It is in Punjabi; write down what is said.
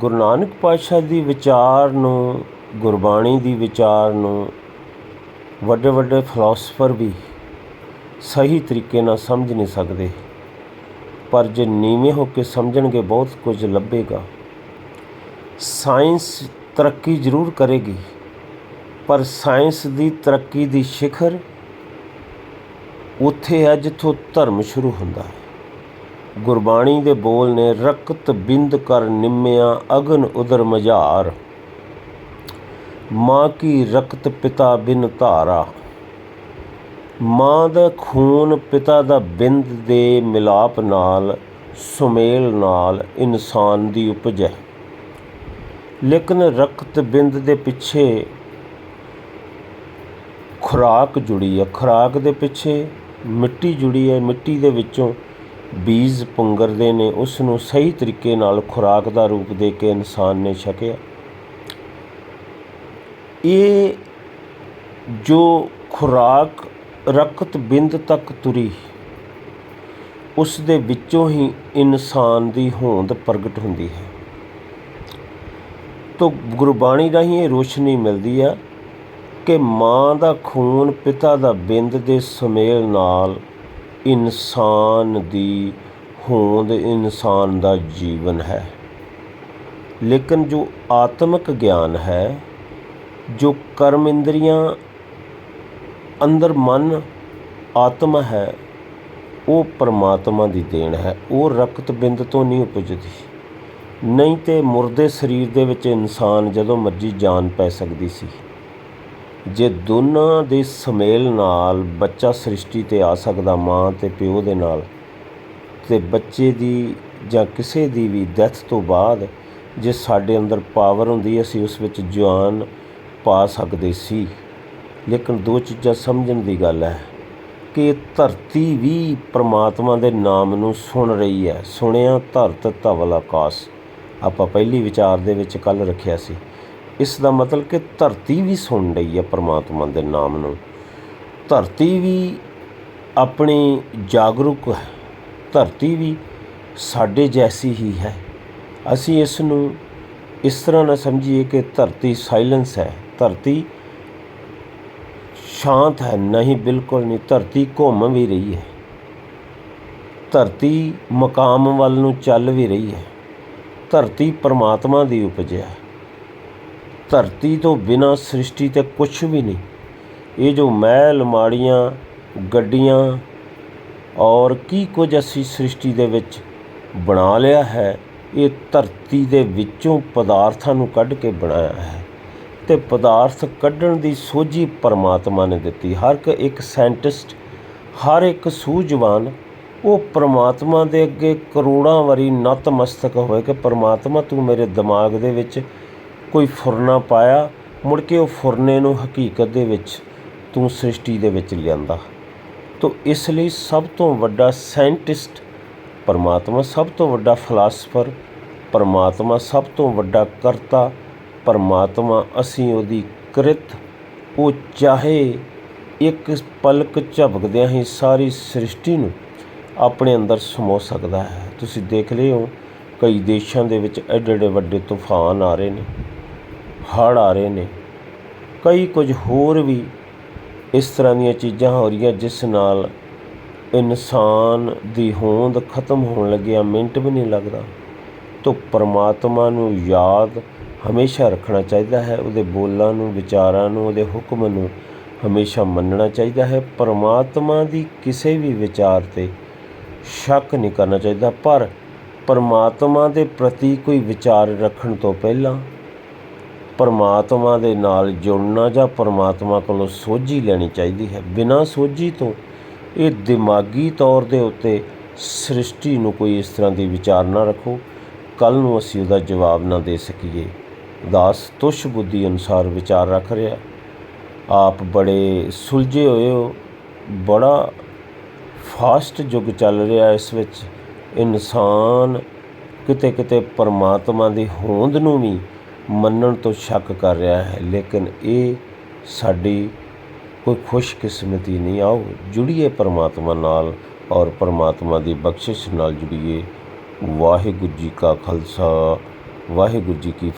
ਗੁਰੂ ਨਾਨਕ ਪਾਤਸ਼ਾਹ ਦੀ ਵਿਚਾਰ ਨੂੰ, ਗੁਰਬਾਣੀ ਦੀ ਵਿਚਾਰ ਨੂੰ ਵੱਡੇ ਵੱਡੇ ਫਿਲਾਸਫਰ ਵੀ ਸਹੀ ਤਰੀਕੇ ਨਾਲ ਸਮਝ ਨਹੀਂ ਸਕਦੇ। ਪਰ ਜੇ ਨੀਵੇਂ ਹੋ ਕੇ ਸਮਝਣਗੇ, ਬਹੁਤ ਕੁਝ ਲੱਭੇਗਾ। ਸਾਇੰਸ ਤਰੱਕੀ ਜ਼ਰੂਰ ਕਰੇਗੀ, ਪਰ ਸਾਇੰਸ ਦੀ ਤਰੱਕੀ ਦੀ ਸਿਖਰ ਉੱਥੇ ਹੈ ਜਿੱਥੋਂ ਧਰਮ ਸ਼ੁਰੂ ਹੁੰਦਾ ਹੈ। ਗੁਰਬਾਣੀ ਦੇ ਬੋਲ ਨੇ ਰਕਤ ਬਿੰਦ ਕਰ ਨਿੰਮਿਆ ਅਗਨ ਉਦਰ ਮਝਾਰ। ਮਾਂ ਕੀ ਰਕਤ ਪਿਤਾ ਬਿਨ ਧਾਰਾ। ਮਾਂ ਦਾ ਖੂਨ ਪਿਤਾ ਦਾ ਬਿੰਦ ਦੇ ਮਿਲਾਪ ਨਾਲ, ਸੁਮੇਲ ਨਾਲ ਇਨਸਾਨ ਦੀ ਉਪਜ। ਹੈ ਲੇਕਿਨ ਰਕਤ ਬਿੰਦ ਦੇ ਪਿੱਛੇ ਖੁਰਾਕ ਜੁੜੀ ਹੈ। ਖੁਰਾਕ ਦੇ ਪਿੱਛੇ ਮਿੱਟੀ ਜੁੜੀ ਹੈ। ਮਿੱਟੀ ਦੇ ਵਿੱਚੋਂ ਬੀਜ ਪੁੰਗਰਦੇ ਨੇ ਉਸ ਨੂੰ ਸਹੀ ਤਰੀਕੇ ਨਾਲ ਖੁਰਾਕ ਦਾ ਰੂਪ ਦੇ ਕੇ ਇਨਸਾਨ ਨੇ ਛਕਿਆ। ਇਹ ਜੋ ਖੁਰਾਕ ਰਕਤ ਬਿੰਦ ਤੱਕ ਤੁਰੀ ਉਸ ਦੇ ਵਿੱਚੋਂ ਹੀ ਇਨਸਾਨ ਦੀ ਹੋਂਦ ਪ੍ਰਗਟ ਹੁੰਦੀ ਹੈ। ਤੋ ਗੁਰਬਾਣੀ ਰਾਹੀਂ ਇਹ ਰੋਸ਼ਨੀ ਮਿਲਦੀ ਆ ਕਿ ਮਾਂ ਦਾ ਖੂਨ ਪਿਤਾ ਦਾ ਬਿੰਦ ਦੇ ਸੁਮੇਲ ਨਾਲ ਇਨਸਾਨ ਦੀ ਹੋਂਦ ਇਨਸਾਨ ਦਾ ਜੀਵਨ ਹੈ। ਲੇਕਿਨ ਜੋ ਆਤਮਿਕ ਗਿਆਨ ਹੈ, ਜੋ ਕਰਮ ਇੰਦਰੀਆਂ ਅੰਦਰ ਮਨ ਆਤਮਾ ਹੈ, ਉਹ ਪਰਮਾਤਮਾ ਦੀ ਦੇਣ ਹੈ। ਉਹ ਰਕਤ ਬਿੰਦ ਤੋਂ ਨਹੀਂ ਉਪਜਦੀ। ਨਹੀਂ ਤੇ ਮੁਰਦੇ ਸਰੀਰ ਦੇ ਵਿੱਚ ਇਨਸਾਨ ਜਦੋਂ ਮਰਜ਼ੀ ਜਾਨ ਪੈ ਸਕਦੀ ਸੀ। ਜੇ ਦੋਨਾਂ ਦੇ ਸੁਮੇਲ ਨਾਲ ਬੱਚਾ ਸ੍ਰਿਸ਼ਟੀ ਤੇ ਆ ਸਕਦਾ ਮਾਂ ਅਤੇ ਪਿਓ ਦੇ ਨਾਲ, ਤੇ ਬੱਚੇ ਦੀ ਜਾਂ ਕਿਸੇ ਦੀ ਵੀ ਡੈਥ ਤੋਂ ਬਾਅਦ ਜੇ ਸਾਡੇ ਅੰਦਰ ਪਾਵਰ ਹੁੰਦੀ, ਅਸੀਂ ਉਸ ਵਿੱਚ ਜਾਨ ਪਾ ਸਕਦੇ ਸੀ। ਲੇਕਿਨ ਦੋ ਚੀਜ਼ਾਂ ਸਮਝਣ ਦੀ ਗੱਲ ਹੈ ਕਿ ਧਰਤੀ ਵੀ ਪ੍ਰਮਾਤਮਾ ਦੇ ਨਾਮ ਨੂੰ ਸੁਣ ਰਹੀ ਹੈ। ਸੁਣਿਆ ਧਰਤ ਧਵਲ ਆਕਾਸ਼। ਆਪਾਂ ਪਹਿਲੀ ਵਿਚਾਰ ਦੇ ਵਿੱਚ ਕੱਲ ਰੱਖਿਆ ਸੀ। ਇਸ ਦਾ ਮਤਲਬ ਕਿ ਧਰਤੀ ਵੀ ਸੁਣ ਰਹੀ ਹੈ ਪਰਮਾਤਮਾ ਦੇ ਨਾਮ ਨੂੰ। ਧਰਤੀ ਵੀ ਆਪਣੀ ਜਾਗਰੂਕ ਹੈ। ਧਰਤੀ ਵੀ ਸਾਡੇ ਜੈਸੀ ਹੀ ਹੈ। ਅਸੀਂ ਇਸ ਨੂੰ ਇਸ ਤਰ੍ਹਾਂ ਨਾ ਸਮਝੀਏ ਕਿ ਧਰਤੀ ਸਾਇਲੈਂਸ ਹੈ। ਧਰਤੀ ਸ਼ਾਂਤ ਹੈ। ਨਹੀਂ, ਬਿਲਕੁਲ ਨਹੀਂ। ਧਰਤੀ ਘੁੰਮ ਵੀ ਰਹੀ ਹੈ। ਧਰਤੀ ਮਕਾਮ ਵੱਲ ਨੂੰ ਚੱਲ ਵੀ ਰਹੀ ਹੈ। ਧਰਤੀ ਪਰਮਾਤਮਾ ਦੀ ਉਪਜ ਹੈ। ਧਰਤੀ ਤੋਂ ਬਿਨਾ ਸ੍ਰਿਸ਼ਟੀ ਤੇ ਕੁਝ ਵੀ ਨਹੀਂ। ਇਹ ਜੋ ਮਹਿਲ ਮਾੜੀਆਂ ਗੱਡੀਆਂ ਔਰ ਕੀ ਕੁਝ ਅਸੀਂ ਸ੍ਰਿਸ਼ਟੀ ਦੇ ਵਿੱਚ ਬਣਾ ਲਿਆ ਹੈ, ਇਹ ਧਰਤੀ ਦੇ ਵਿੱਚੋਂ ਪਦਾਰਥਾਂ ਨੂੰ ਕੱਢ ਕੇ ਬਣਾਇਆ ਹੈ ਤੇ ਪਦਾਰਥ ਕੱਢਣ ਦੀ ਸੋਝੀ ਪਰਮਾਤਮਾ ਨੇ ਦਿੱਤੀ। ਹਰ ਇੱਕ ਇੱਕ ਸਾਇੰਟਿਸਟ, ਹਰ ਇੱਕ ਸੂਝਵਾਨ, ਉਹ ਪਰਮਾਤਮਾ ਦੇ ਅੱਗੇ ਕਰੋੜਾਂ ਵਾਰੀ ਨਤਮਸਤਕ ਹੋਏ ਕਿ ਪਰਮਾਤਮਾ ਤੂੰ ਮੇਰੇ ਦਿਮਾਗ ਦੇ ਵਿੱਚ ਕੋਈ ਫੁਰਨਾ ਪਾਇਆ, ਮੁੜ ਕੇ ਉਹ ਫੁਰਨੇ ਨੂੰ ਹਕੀਕਤ ਦੇ ਵਿੱਚ ਤੂੰ ਸ੍ਰਿਸ਼ਟੀ ਦੇ ਵਿੱਚ ਲਿਆਂਦਾ। ਤੋ ਇਸ ਲਈ ਸਭ ਤੋਂ ਵੱਡਾ ਸਾਇੰਟਿਸਟ ਪਰਮਾਤਮਾ, ਸਭ ਤੋਂ ਵੱਡਾ ਫਲਾਸਫਰ ਪਰਮਾਤਮਾ, ਸਭ ਤੋਂ ਵੱਡਾ ਕਰਤਾ ਪਰਮਾਤਮਾ, ਅਸੀਂ ਉਹਦੀ ਕ੍ਰਿਤ, ਉਹ ਚਾਹੇ ਇੱਕ ਪਲਕ ਝਪਕਦਿਆਂ ਹੀ ਸਾਰੀ ਸ੍ਰਿਸ਼ਟੀ ਨੂੰ ਆਪਣੇ ਅੰਦਰ ਸਮੋ ਸਕਦਾ ਹੈ। ਤੁਸੀਂ ਦੇਖ ਲਿਓ, ਕਈ ਦੇਸ਼ਾਂ ਦੇ ਵਿੱਚ ਐਡੇ ਐਡੇ ਵੱਡੇ ਤੂਫਾਨ ਆ ਰਹੇ ਨੇ। ਹੜ੍ਹ ਆ ਰਹੇ ਨੇ। ਕਈ ਕੁਝ ਹੋਰ ਵੀ ਇਸ ਤਰ੍ਹਾਂ ਦੀਆਂ ਚੀਜ਼ਾਂ ਹੋ ਰਹੀਆਂ ਜਿਸ ਨਾਲ ਇਨਸਾਨ ਦੀ ਹੋਂਦ ਖਤਮ ਹੋਣ ਲੱਗਿਆ ਮਿੰਟ ਵੀ ਨਹੀਂ ਲੱਗਦਾ। ਤੋ ਪਰਮਾਤਮਾ ਨੂੰ ਯਾਦ ਹਮੇਸ਼ਾ ਰੱਖਣਾ ਚਾਹੀਦਾ ਹੈ, ਉਹਦੇ ਬੋਲਾਂ ਨੂੰ, ਵਿਚਾਰਾਂ ਨੂੰ, ਉਹਦੇ ਹੁਕਮ ਨੂੰ ਹਮੇਸ਼ਾ ਮੰਨਣਾ ਚਾਹੀਦਾ ਹੈ। ਪਰਮਾਤਮਾ ਦੀ ਕਿਸੇ ਵੀ ਵਿਚਾਰ ਤੇ ਸ਼ੱਕ ਨਹੀਂ ਕਰਨਾ ਚਾਹੀਦਾ, ਪਰ ਪਰਮਾਤਮਾ ਦੇ ਪ੍ਰਤੀ ਕੋਈ ਵਿਚਾਰ ਰੱਖਣ ਤੋਂ ਪਹਿਲਾਂ ਪਰਮਾਤਮਾ ਦੇ ਨਾਲ ਜੁੜਨਾ ਜਾਂ ਪਰਮਾਤਮਾ ਕੋਲੋਂ ਸੋਝੀ ਲੈਣੀ ਚਾਹੀਦੀ ਹੈ। ਬਿਨਾਂ ਸੋਝੀ ਤੋਂ ਇਹ ਦਿਮਾਗੀ ਤੌਰ ਦੇ ਉੱਤੇ ਸ੍ਰਿਸ਼ਟੀ ਨੂੰ ਕੋਈ ਇਸ ਤਰ੍ਹਾਂ ਦੀ ਵਿਚਾਰ ਨਾ ਰੱਖੋ। ਕੱਲ ਨੂੰ ਅਸੀਂ ਉਹਦਾ ਜਵਾਬ ਨਾ ਦੇ ਸਕੀਏ। ਦਾਸ ਤੁਸ਼ ਬੁੱਧੀ ਅਨੁਸਾਰ ਵਿਚਾਰ ਰੱਖ ਰਿਹਾ। ਆਪ ਬੜੇ ਸੁਲਝੇ ਹੋਏ ਹੋ। ਬੜਾ ਫਾਸਟ ਯੁੱਗ ਚੱਲ ਰਿਹਾ ਇਸ ਵਿੱਚ। ਇਨਸਾਨ ਕਿਤੇ ਕਿਤੇ ਪਰਮਾਤਮਾ ਦੀ ਹੋਂਦ ਨੂੰ ਵੀ ਮੰਨਣ ਤੋਂ ਸ਼ੱਕ ਕਰ ਰਿਹਾ ਹੈ, ਲੇਕਿਨ ਇਹ ਸਾਡੀ ਕੋਈ ਖੁਸ਼ਕਿਸਮਤੀ ਨਹੀਂ। ਆਓ ਜੁੜੀਏ ਪਰਮਾਤਮਾ ਨਾਲ ਔਰ ਪਰਮਾਤਮਾ ਦੀ ਬਖਸ਼ਿਸ਼ ਨਾਲ ਜੁੜੀਏ। ਵਾਹਿਗੁਰੂ ਜੀ ਕਾ ਖਾਲਸਾ, ਵਾਹਿਗੁਰੂ ਜੀ ਕੀ